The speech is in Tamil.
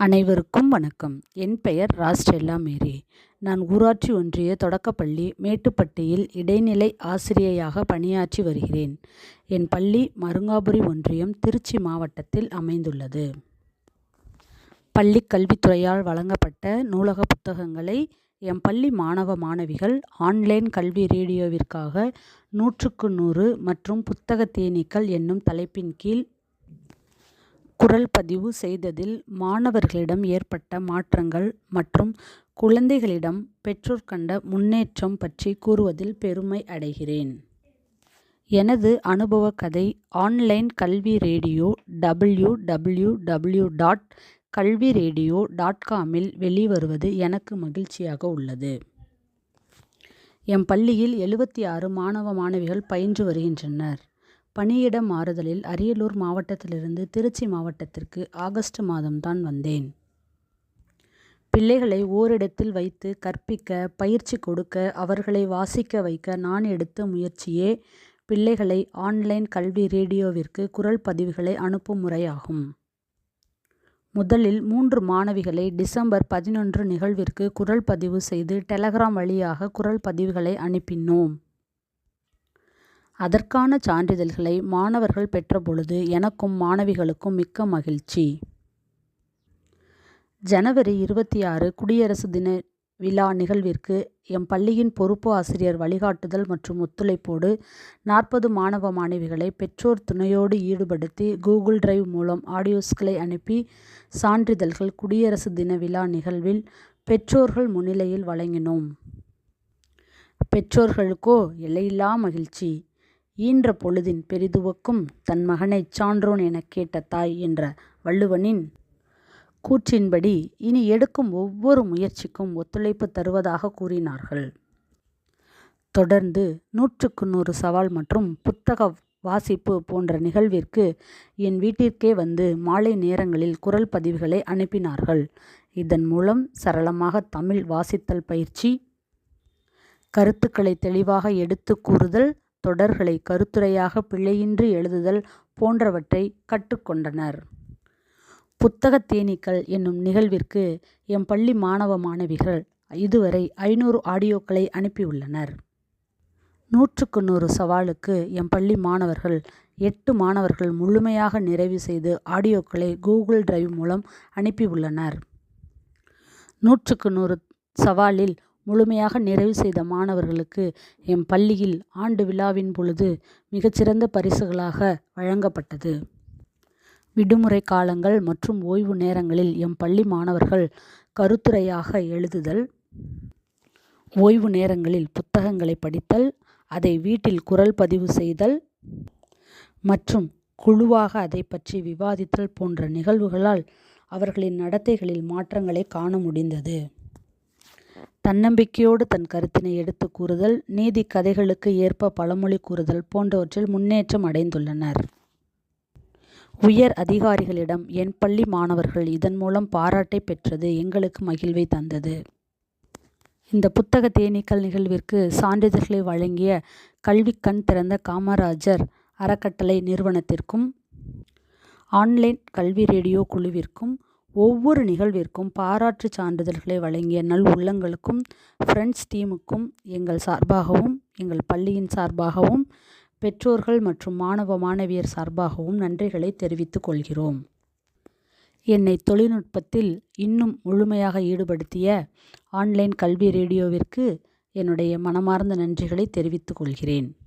அனைவருக்கும் வணக்கம். என் பெயர் ராஸ்டெல்லா மேரி. நான் ஊராட்சி ஒன்றிய தொடக்கப்பள்ளி மேட்டுப்பட்டியில் இடைநிலை ஆசிரியையாக பணியாற்றி வருகிறேன். என் பள்ளி மருங்காபுரி ஒன்றியம் திருச்சி மாவட்டத்தில் அமைந்துள்ளது. பள்ளி கல்வித்துறையால் வழங்கப்பட்ட நூலக புத்தகங்களை என் பள்ளி மாணவ மாணவிகள் ஆன்லைன் கல்வி ரேடியோவிற்காக நூற்றுக்கு நூறு மற்றும் புத்தக தேனீக்கள் என்னும் தலைப்பின் கீழ் குரல் பதிவு செய்ததில் மாணவர்களிடம் ஏற்பட்ட மாற்றங்கள் மற்றும் குழந்தைகளிடம் பெற்றோர் கண்ட முன்னேற்றம் பற்றி கூறுவதில் பெருமை அடைகிறேன். எனது அனுபவ கதை online Kalvi radio W W W dot Kalvi radio dot காமில் வெளிவருவது எனக்கு மகிழ்ச்சியாக உள்ளது. என் பள்ளியில் எழுபத்தி ஆறு மாணவ மாணவிகள் பயின்று வருகின்றனர். பணியிட மாறுதலில் அரியலூர் மாவட்டத்திலிருந்து திருச்சி மாவட்டத்திற்கு ஆகஸ்ட் மாதம்தான் வந்தேன். பிள்ளைகளை ஓரிடத்தில் வைத்து கற்பிக்க பயிற்சி கொடுக்க அவர்களை வாசிக்க வைக்க நான் எடுத்த முயற்சியே பிள்ளைகளை ஆன்லைன் கல்வி ரேடியோவிற்கு குரல் பதிவுகளை அனுப்பும் முறையாகும். முதலில் மூன்று மாணவிகளை டிசம்பர் பதினொன்று நிகழ்விற்கு குரல் பதிவு செய்து டெலகிராம் வழியாக குரல் பதிவுகளை அனுப்பினோம். அதற்கான சான்றிதழ்களை மாணவர்கள் பெற்றபொழுது எனக்கும் மாணவிகளுக்கும் மிக்க மகிழ்ச்சி. ஜனவரி இருபத்தி ஆறு குடியரசு தின விழா நிகழ்விற்கு எம் பள்ளியின் பொறுப்பு ஆசிரியர் வழிகாட்டுதல் மற்றும் ஒத்துழைப்போடு நாற்பது மாணவ மாணவிகளை பெற்றோர் துணையோடு ஈடுபடுத்தி கூகுள் டிரைவ் மூலம் ஆடியோஸ்களை அனுப்பி சான்றிதழ்கள் குடியரசு தின விழா நிகழ்வில் பெற்றோர்கள் முன்னிலையில் வழங்கினோம். பெற்றோர்களுக்கோ எல்லையில்லா மகிழ்ச்சி. ஈன்ற பொழுதின் பெரிதுவக்கும் தன் மகனைச் சான்றோன் எனக் கேட்ட தாய் என்ற வள்ளுவனின் கூற்றின்படி இனி எடுக்கும் ஒவ்வொரு முயற்சிக்கும் ஒத்துழைப்பு தருவதாக கூறினார்கள். தொடர்ந்து நூற்றுக்கு நூறு சவால் மற்றும் புத்தக வாசிப்பு போன்ற நிகழ்விற்கு என் வீட்டிற்கே வந்து மாலை நேரங்களில் குரல் பதிவுகளை அனுப்பினார்கள். இதன் மூலம் சரளமாக தமிழ் வாசித்தல் பயிற்சி கருத்துக்களை தெளிவாக எடுத்து கூறுதல் தொடர்களை கருத்துரையாக பிழையின்றி எழுதுதல் போன்றவற்றை கற்றுக்கொண்டனர். புத்தக தேனீக்கள் என்னும் நிகழ்விற்கு எம் பள்ளி மாணவ மாணவிகள் இதுவரை ஐநூறு ஆடியோக்களை அனுப்பியுள்ளனர். நூற்றுக்கு நூறு சவாலுக்கு எம் பள்ளி மாணவர்கள் எட்டு மாணவர்கள் முழுமையாக நிறைவு செய்து ஆடியோக்களை கூகுள் டிரைவ் மூலம் அனுப்பியுள்ளனர். நூற்றுக்கு நூறு சவாலில் முழுமையாக நிறைவு செய்த மாணவர்களுக்கு எம் பள்ளியில் ஆண்டு விழாவின் பொழுது மிகச்சிறந்த பரிசுகளாக வழங்கப்பட்டது. விடுமுறை காலங்கள் மற்றும் ஓய்வு நேரங்களில் எம் பள்ளி மாணவர்கள் கருத்துரையாக எழுதுதல் ஓய்வு நேரங்களில் புத்தகங்களை படித்தல் அதை வீட்டில் குரல் பதிவு செய்தல் மற்றும் குழுவாக அதை பற்றி விவாதித்தல் போன்ற நிகழ்வுகளால் அவர்களின் நடத்தைகளில் மாற்றங்களை காண முடிந்தது. தன்னம்பிக்கையோடு தன் கருத்தினை எடுத்து கூறுதல் நீதி கதைகளுக்கு ஏற்ப பழமொழி கூறுதல் போன்றவற்றில் முன்னேற்றம் அடைந்துள்ளனர். உயர் அதிகாரிகளிடம் என் பள்ளி மாணவர்கள் இதன் மூலம் பாராட்டை பெற்றது எங்களுக்கு மகிழ்வை தந்தது. இந்த புத்தக தேனீக்கள் நிகழ்விற்கு சான்றிதழ்களை வழங்கிய கல்வி கண் திறந்த காமராஜர் அறக்கட்டளை நிறுவனத்திற்கும் ஆன்லைன் கல்வி ரேடியோ குழுவிற்கும் ஒவ்வொரு நிகழ்விற்கும் பாராட்டு சான்றிதழ்களை வழங்கிய நல் உள்ளங்களுக்கும் ஃப்ரெண்ட்ஸ் டீமுக்கும் எங்கள் சார்பாகவும் எங்கள் பள்ளியின் சார்பாகவும் பெற்றோர்கள் மற்றும் மாணவ மாணவியர் சார்பாகவும் நன்றிகளை தெரிவித்துக் கொள்கிறோம். என்னை தொழில்நுட்பத்தில் இன்னும் முழுமையாக ஈடுபடுத்திய ஆன்லைன் கல்வி ரேடியோவிற்கு என்னுடைய மனமார்ந்த நன்றிகளை தெரிவித்துக் கொள்கிறேன்.